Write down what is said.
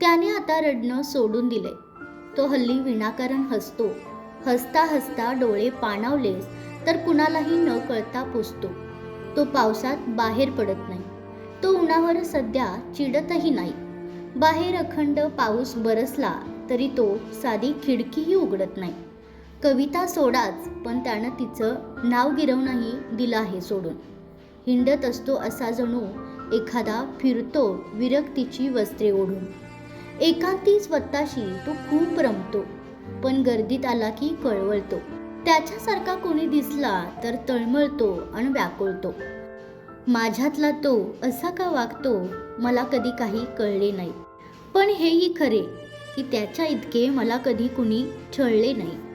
त्याने आता रडणं सोडून दिले तो हल्ली विनाकारण हसतो. हसता हसता डोळे पाणावलेस तर कुणालाही न कळता पुसतो. तो पावसात बाहेर पडत नाही. तो उन्हावर सध्या चिडतही नाही. बाहेर अखंड पाऊस बरसला तरी तो साधी खिडकीही उघडत नाही. कविता सोडाच पण त्यानं तिचं नाव गिरवणंही दिलं आहे सोडून. हिंडत असतो असा जणू एखादा फिरतो विरक्तीची वस्त्रे ओढून. एकांती स्वतःशी तो खूप रमतो पण गर्दीत आला की कळवळतो. त्याच्यासारखा कोणी दिसला तर तळमळतो आणि व्याकुळतो. माझ्यातला तो असा का वागतो मला कधी काही कळले नाही. पण हेही खरे की त्याच्या इतके मला कधी कुणी छळले नाही.